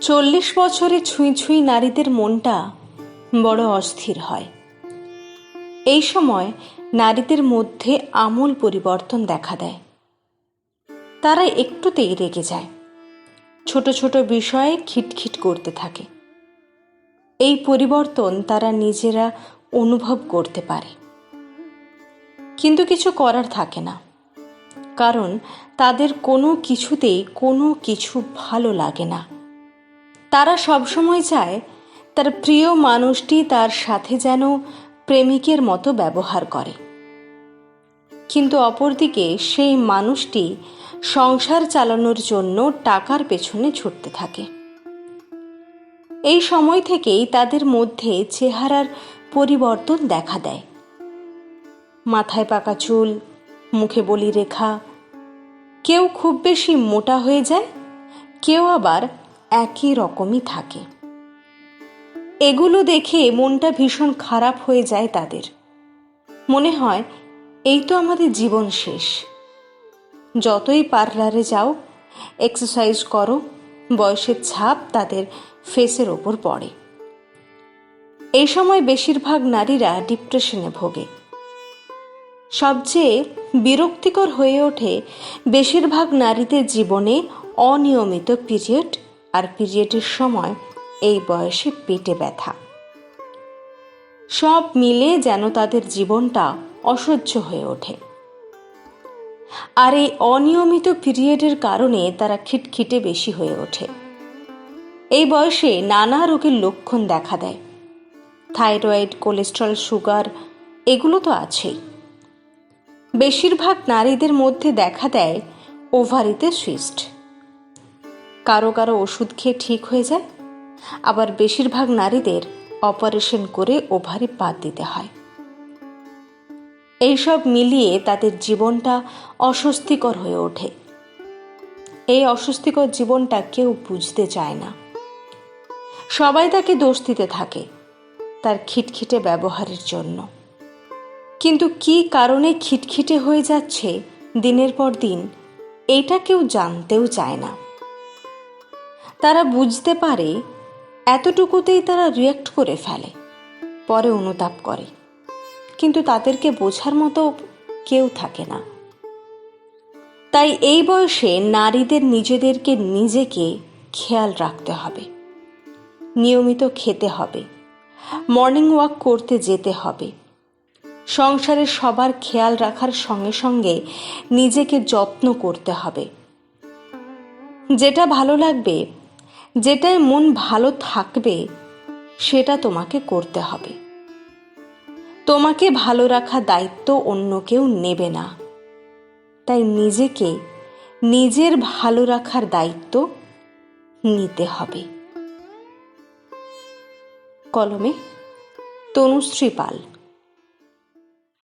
চল্লিশ বছরে ছুঁই ছুঁই নারীদের মনটা বড় অস্থির হয়। এই সময় নারীদের মধ্যে আমূল পরিবর্তন দেখা দেয়। তারা একটুতেই রেগে যায়। ছোট ছোট বিষয়ে খিটখিট করতে থাকে। এই পরিবর্তন তারা নিজেরা অনুভব করতে পারে। কিন্তু কিছু করার থাকে না। কারণ তাদের কোনো কিছুতেই কোনো কিছু ভালো লাগে না। তারা সবসময় চায় তার প্রিয় মানুষটি তার সাথে যেন প্রেমিকের মতো ব্যবহার করে। কিন্তু অপরদিকে সেই মানুষটি সংসার চালানোর জন্য টাকার পেছনে ছুটতে থাকে। এই সময় থেকেই তাদের মধ্যে চেহারার পরিবর্তন দেখা দেয়। মাথায় পাকা চুল, মুখে বলি রেখা, কেউ খুব বেশি মোটা হয়ে যায়, কেউ আবার একই রকমই থাকে। এগুলো দেখে মনটা ভীষণ খারাপ হয়ে যায় তাদের। মনে হয়, এই তো আমাদের জীবন শেষ। যতই পার্লারে যাও এক্সারসাইজ করো, বয়সের ছাপ তাদের ফেসের ওপর পড়ে। এই সময় বেশিরভাগ নারীরা ডিপ্রেশনে ভোগে। সবচেয়ে বিরক্তিকর হয়ে ওঠে বেশিরভাগ নারীদের জীবনে অনিয়মিত পিরিয়ড আর পিরিয়ডের সময় এই বয়সে পেটে ব্যথা। সব মিলে যেন তাদের জীবনটা অসহ্য হয়ে ওঠে। আর এই অনিয়মিত পিরিয়ডের কারণে তারা খিটখিটে বেশি হয়ে ওঠে। এই বয়সে নানা রোগের লক্ষণ দেখা দেয়। থাইরয়েড, কোলেস্ট্রল, সুগার, এগুলো তো আছেই। বেশিরভাগ নারীদের মধ্যে দেখা দেয় ওভারিতে সুইস্ট কারও কারও ওষুধ খেয়ে ঠিক হয়ে যায়। আবার বেশিরভাগ নারীদের অপারেশন করে ওভারি বাদ দিতে হয়। এইসব মিলিয়ে তাদের জীবনটা অস্বস্তিকর হয়ে ওঠে। এই অস্বস্তিকর জীবনটা কেউ বুঝতে চায় না। সবাই তাকে দোষ দিতে থাকে তার খিটখিটে ব্যবহারের জন্য। কিন্তু কি কারণে খিটখিটে হয়ে যাচ্ছে দিনের পর দিন এটা কেউ জানতেও চায় না। তারা বুঝতে পারে এতটুকুতেই তারা রিয়াক্ট করে ফেলে, পরে অনুতাপ করে। কিন্তু তাদেরকে বোঝার মতো কেউ থাকে না। তাই এই বয়সে নারীদের নিজেদেরকে নিজেকে খেয়াল রাখতে হবে, নিয়মিত খেতে হবে মর্নিং ওয়াক করতে যেতে হবে। সংসারের সবার খেয়াল রাখার সঙ্গে সঙ্গে নিজেকে যত্ন করতে হবে। যেটা ভালো লাগবে যেটায় মন ভালো থাকবে, সেটা তোমাকে করতে হবে। তোমাকে ভালো রাখা দায়িত্ব অন্য কেউ নেবে না। তাই নিজেকে নিজের ভালো রাখার দায়িত্ব নিতে হবে। কলমে তনুশ্রী পাল